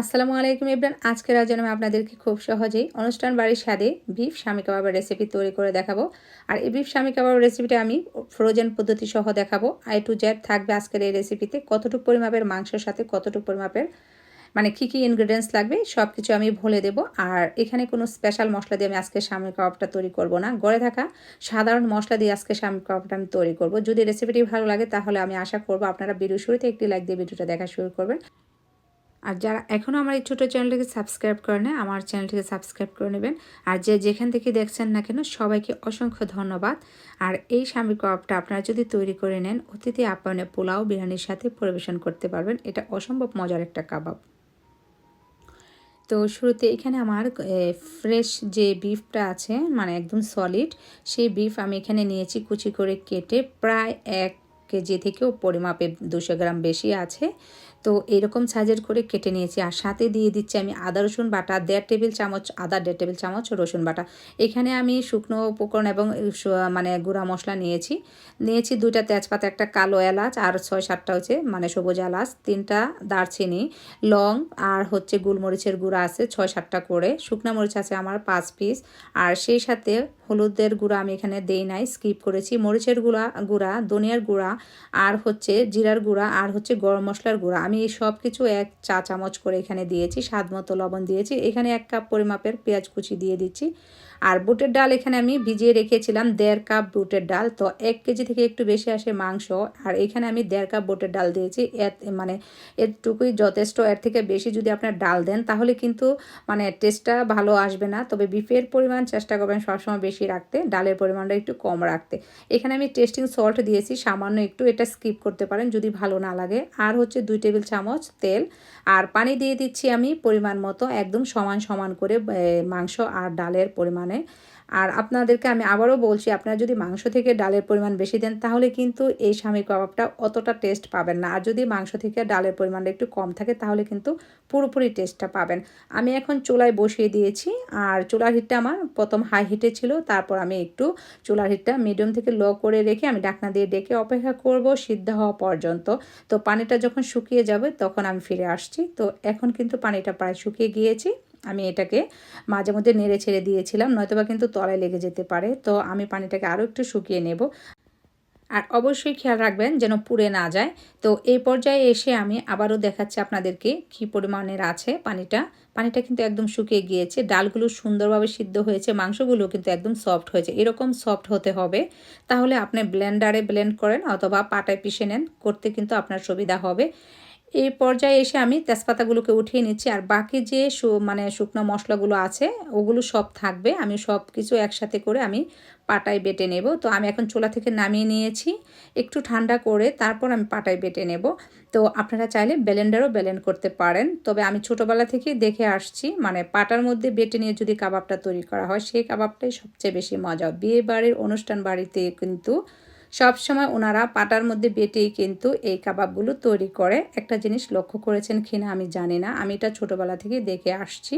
আসসালামু আলাইকুম ইবরান। আজকের আয়োজনে আমি আপনাদেরকে খুব সহজেই অনুষ্ঠান বাড়ির স্বাদে বিফ স্বামী কাবাবের রেসিপি তৈরি করে দেখাবো। আর এই বিফ স্বামী কাবাবের রেসিপিটা আমি ফ্রোজেন পদ্ধতি সহ দেখাবো। আই টু জেড থাকবে আজকের এই রেসিপিতে কতটুকু পরিমাপের মাংসের সাথে কতটুকু পরিমাপের মানে কী কী ইনগ্রিডিয়েন্টস লাগবে সব কিছু আমি বলে দেবো। আর এখানে কোনো স্পেশাল মশলা দিয়ে আমি আজকে স্বামী কাবাবটা তৈরি করব না। গড়ে থাকা সাধারণ মশলা দিয়ে আজকে স্বামী কাবাবটা আমি তৈরি করব। যদি রেসিপিটি ভালো লাগে তাহলে আমি আশা করব আপনারা ভিডিও শুরুতে একটি লাইক দিয়ে ভিডিওটা দেখা শুরু করবেন। আর যারা এখনও আমার এই ছোটো চ্যানেলটিকে সাবস্ক্রাইব করে নেয়, আমার চ্যানেলটিকে সাবস্ক্রাইব করে নেবেন। আর যে যেখান থেকে দেখছেন না কেন, সবাইকে অসংখ্য ধন্যবাদ। আর এই স্বামী কাবাবটা আপনারা যদি তৈরি করে নেন, অতিথি আপ্যায়নে পোলাও বিরিয়ানির সাথে পরিবেশন করতে পারবেন। এটা অসম্ভব মজার একটা কাবাব। তো শুরুতে এখানে আমার ফ্রেশ যে বিফটা আছে মানে একদম সলিড সেই বিফ আমি এখানে নিয়েছি কুচি করে কেটে প্রায় এক কেজি থেকেও পরিমাপে দুশো গ্রাম বেশি আছে। তো এরকম সাইজের করে কেটে নিয়েছি। আর সাথে দিয়ে দিচ্ছি আমি আদা, রসুন বাটা, দেড় টেবিল চামচ আদা, দেড় টেবিল চামচ রসুন বাটা। এখানে আমি শুকনো উপকরণ এবং মানে গুঁড়া মশলা নিয়েছি। নিয়েছি দুইটা তেজপাতা, একটা কালো এলাচ আর ছয় সাতটা হচ্ছে মানে সবুজ এলাচ, তিনটা দারচিনি, লং আর হচ্ছে গোলমরিচের গুঁড়া আছে ছয় সাতটা করে। শুকনো মরিচ আছে আমার পাঁচ পিস। আর সেই সাথে হলুদের গুঁড়া আমি এখানে দেই নাই, স্কিপ করেছি। মরিচের গুঁড়া গুঁড়া, ধনিয়ার গুঁড়া আর হচ্ছে জিরার গুঁড়া আর হচ্ছে গরম মশলার গুঁড়া। আমি এই সব কিছু এক চা চামচ করে এখানে দিয়েছি, স্বাদ মতো লবণ দিয়েছি। এখানে এক কাপ পরিমাপের পেঁয়াজ কুচি দিয়ে দিচ্ছি। আর বুটের ডাল এখানে আমি ভিজিয়ে রেখেছিলাম, দেড় কাপ বুটের ডাল। তো এক কেজি থেকে একটু বেশি আসে মাংস। আর এখানে আমি দেড় কাপ বুটের ডাল দিয়েছি। এত মানে এরটুকুই যথেষ্ট। এর থেকে বেশি যদি আপনার ডাল দেন, তাহলে কিন্তু মানে টেস্টটা ভালো আসবে না। তবে বিফের পরিমাণ চেষ্টা করবেন সবসময় বেশি রাখতে, ডালের পরিমাণটা একটু কম রাখতে। এখানে আমি টেস্টিং সল্ট দিয়েছি, সামান্য একটু। এটা স্কিপ করতে পারেন যদি ভালো না লাগে। আর হচ্ছে দুই টেবিল চামচ তেল আর পানি দিয়ে দিচ্ছি আমি পরিমাণ মতো একদম সমান সমান করে মাংস আর ডালের পরিমাণে। আর আপনাদেরকে আমি আবারও বলছি, আপনারা যদি মাংস থেকে ডালের পরিমাণ বেশি দেন, তাহলে কিন্তু এই স্বামী কাবাবটা অতটা টেস্ট পাবেন না। আর যদি মাংস থেকে ডালের পরিমাণটা একটু কম থাকে, তাহলে কিন্তু পুরোপুরি টেস্টটা পাবেন। আমি এখন চুলায় বসিয়ে দিয়েছি, আর চুলার হিটটা আমার প্রথম হাই হিটে ছিল, তারপর আমি একটু চুলার হিটটা মিডিয়াম থেকে লো করে রেখে আমি ডাকনা দিয়ে ডেকে অপেক্ষা করব সিদ্ধ হওয়া পর্যন্ত। তো পানিটা যখন শুকিয়ে যাবে তখন আমি ফিরে আসছি। তো এখন কিন্তু পানিটা প্রায় শুকিয়ে গিয়েছি। আমি এটাকে মাঝে মধ্যে নেড়ে ছেড়ে দিয়েছিলাম, নয়তোবা কিন্তু তলায় লেগে যেতে পারে। তো আমি পানিটাকে আরও একটু শুকিয়ে নেব। আর অবশ্যই খেয়াল রাখবেন যেন পুড়ে না যায়। তো এই পর্যায়ে এসে আমি আবারও দেখাচ্ছি আপনাদেরকে কী পরিমাণের আছে পানিটা। পানিটা কিন্তু একদম শুকিয়ে গিয়েছে। ডালগুলো সুন্দরভাবে সিদ্ধ হয়েছে, মাংসগুলো কিন্তু একদম সফট হয়েছে। এরকম সফট হতে হবে। তাহলে আপনি ব্লেন্ডারে ব্লেন্ড করেন অথবা পাটায় পিষে নেন, করতে কিন্তু আপনার সুবিধা হবে। এই পর্যায়ে এসে আমি তেজপাতাগুলোকে উঠিয়ে নিচ্ছি আর বাকি যে মানে শুকনো মশলাগুলো আছে, ওগুলো সব থাকবে। আমি সব কিছু একসাথে করে আমি পাটায় বেটে নেব। তো আমি এখন চোলা থেকে নামিয়ে নিয়েছি, একটু ঠান্ডা করে তারপর আমি পাটায় বেটে নেব। তো আপনারা চাইলে ব্লেন্ডারও ব্লেন্ড করতে পারেন। তবে আমি ছোটোবেলা থেকেই দেখে আসছি মানে পাটার মধ্যে বেটে নিয়ে যদি কাবাবটা তৈরি করা হয়, সেই কাবাবটাই সবচেয়ে বেশি মজা। বিয়ে বাড়ির অনুষ্ঠান বাড়িতে কিন্তু সব সময় ওনারা পাটার মধ্যে বেটেই কিন্তু এই কাবাবগুলো তৈরি করে। একটা জিনিস লক্ষ্য করেছেন কিনা আমি জানি না। আমি এটা ছোটোবেলা থেকে দেখে আসছি।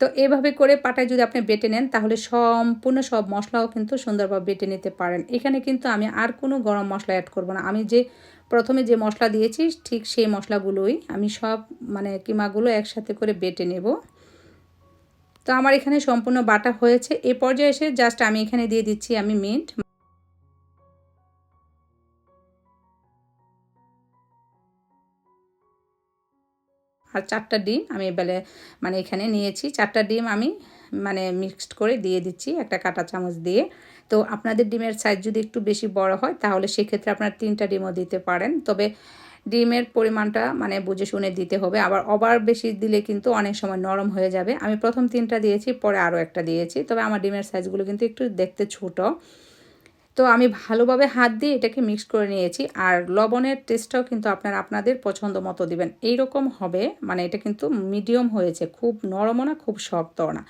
তো এভাবে করে পাটায় যদি আপনি বেটে নেন, তাহলে সম্পূর্ণ সব মশলাও কিন্তু সুন্দরভাবে বেটে নিতে পারেন। এখানে কিন্তু আমি আর কোনো গরম মশলা অ্যাড করব না। আমি যে প্রথমে যে মশলা দিয়েছি, ঠিক সেই মশলাগুলোই আমি সব মানে কিমাগুলো একসাথে করে বেটে নেব। তো আমার এখানে সম্পূর্ণ বাটা হয়েছে। এ পর্যায়ে এসে জাস্ট আমি এখানে দিয়ে দিচ্ছি আমি মিন্ট। আর চারটা ডিম আমি বেলে মানে এখানে নিয়েছি। চারটা ডিম আমি মানে মিক্সড করে দিয়ে দিচ্ছি একটা কাটা চামচ দিয়ে। তো আপনাদের ডিমের সাইজ যদি একটু বেশি বড় হয়, তাহলে সেক্ষেত্রে আপনার তিনটা ডিমও দিতে পারেন। তবে ডিমের পরিমাণটা মানে বুঝে শুনে দিতে হবে। আবার অবার বেশি দিলে কিন্তু অনেক সময় নরম হয়ে যাবে। আমি প্রথম তিনটা দিয়েছি, পরে আরও একটা দিয়েছি। তবে আমার ডিমের সাইজগুলো কিন্তু একটু দেখতে ছোটো। তো আমি ভালোভাবে হাত দিয়ে এটাকে মিক্স করে নিয়েছি। আর লবণের টেস্টটাও কিন্তু আপনারা আপনাদের পছন্দ মতো দিবেন। এইরকম হবে মানে এটা কিন্তু মিডিয়াম হয়েছে, খুব নরমও না, খুব শক্তও না।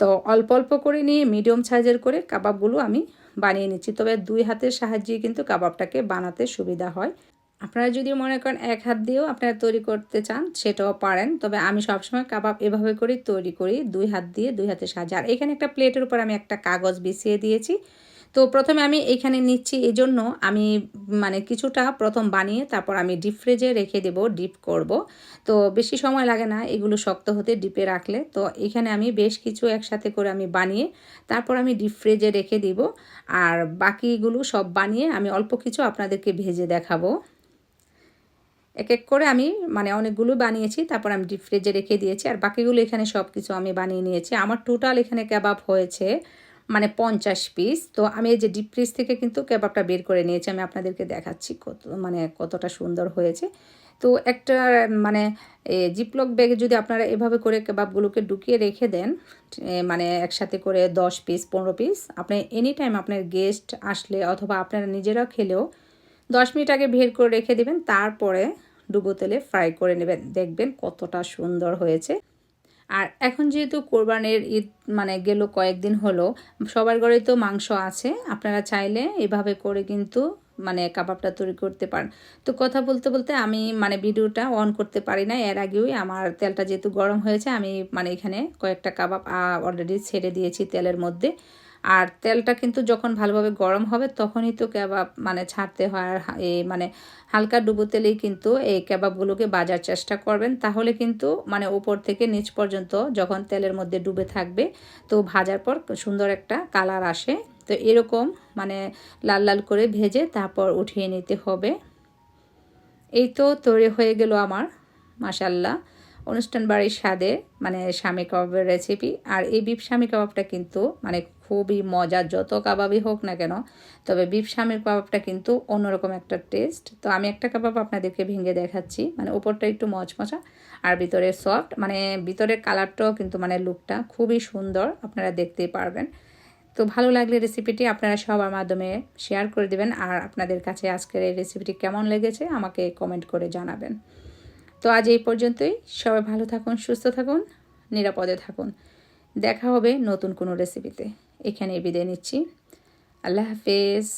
তো অল্প অল্প করে নিয়ে মিডিয়াম সাইজের করে কাবাবগুলো আমি বানিয়ে নিচ্ছি। তবে দুই হাতের সাহায্যে কিন্তু কাবাবটাকে বানাতে সুবিধা হয়। আপনারা যদি মনে করেন এক হাত দিয়েও আপনারা তৈরি করতে চান, সেটাও পারেন। তবে আমি সবসময় কাবাব এভাবে করেই তৈরি করি, দুই হাত দিয়ে, দুই হাতের সাহায্যে। আর এখানে একটা প্লেটের উপর আমি একটা কাগজ বিছিয়ে দিয়েছি। তো প্রথমে আমি এখানে নিচ্ছি এই জন্য আমি মানে কিছুটা প্রথম বানিয়ে তারপর আমি ডিপ ফ্রিজে রেখে দেব ডিপ করব। তো বেশি সময় লাগে না এগুলো শক্ত হতে ডিপে রাখলে। তো এখানে আমি বেশ কিছু একসাথে করে আমি বানিয়ে তারপর আমি ডিপ ফ্রিজে রেখে দিব। আর বাকিগুলো সব বানিয়ে আমি অল্প কিছু আপনাদেরকে ভেজে দেখাবো। এক এক করে আমি মানে অনেকগুলো বানিয়েছি, তারপর আমি ডিপ ফ্রিজে রেখে দিয়েছি। আর বাকিগুলো এখানে সব কিছু আমি বানিয়ে নিয়েছি। আমার টোটাল এখানে কাবাব হয়েছে মানে পঞ্চাশ পিস তো আমি এই যে ডিপ ফ্রিজ থেকে কিন্তু কেবাবটা বের করে নিয়েছি, আমি আপনাদেরকে দেখাচ্ছি কত মানে কতটা সুন্দর হয়েছে। তো একটা মানে জিপলক ব্যাগে যদি আপনারা এভাবে করে কেবাবগুলোকে ঢুকিয়ে রেখে দেন মানে একসাথে করে দশ পিস পনেরো পিস আপনি এনি টাইম আপনার গেস্ট আসলে অথবা আপনারা নিজেরা খেলেও দশ মিনিট আগে বের করে রেখে দেবেন, তারপরে ডুবো তেলে ফ্রাই করে নেবেন। দেখবেন কতটা সুন্দর হয়েছে। আর এখন যেহেতু কোরবানের ঈদ মানে গেল কয়েকদিন হলো, সবার ঘরে তো মাংস আছে, আপনারা চাইলে এভাবে করে কিন্তু মানে কাবাবটা তৈরি করতে পারেন। তো কথা বলতে বলতে আমি মানে ভিডিওটা অন করতে পারি না এর আগেও আমার তেলটা যেহেতু গরম হয়েছে, আমি মানে এখানে কয়েকটা কাবাব অলরেডি ছেড়ে দিয়েছি তেলের মধ্যে। আর তেলটা কিন্তু যখন ভালোভাবে গরম হবে তখনই তো কেবাব মানে ছাড়তে হয়। আর এই মানে হালকা ডুবো তেলেই কিন্তু এই কেবাবগুলোকে বাজার চেষ্টা করবেন। তাহলে কিন্তু মানে ওপর থেকে নিচ পর্যন্ত যখন তেলের মধ্যে ডুবে থাকবে তো ভাজার পর সুন্দর একটা কালার আসে। তো এরকম মানে লাল লাল করে ভেজে তারপর উঠিয়ে নিতে হবে। এই তো তৈরি হয়ে গেল আমার মাসাল্লাহ অনুষ্ঠান বাড়ির স্বাদে মানে স্বামী কাবাবের রেসিপি আর এই বিফ স্বামী কাবাবটা কিন্তু মানে খুবই মজা যত কাবাবই হোক না কেন, তবে বিফ স্বামীর কাবাবটা কিন্তু অন্যরকম একটা টেস্ট তো আমি একটা কাবাব আপনাদেরকে ভেঙে দেখাচ্ছি মানে ওপরটা একটু মচমচা, আর ভিতরে সফট মানে ভিতরের কালারটাও কিন্তু মানে লুকটা খুবই সুন্দর, আপনারা দেখতেই পারবেন। তো ভালো লাগলে রেসিপিটি আপনারা সবার মাধ্যমে শেয়ার করে দেবেন, আর আপনাদের কাছে আজকের এই রেসিপিটি কেমন লেগেছে, আমাকে কমেন্ট করে জানাবেন। তো আজ এই পর্যন্তই। সবাই ভালো থাকুন, সুস্থ থাকুন, নিরাপদে থাকুন। দেখা হবে নতুন কোনো রেসিপিতে এখানে বিদায় নিচ্ছি। আল্লাহ হাফেজ।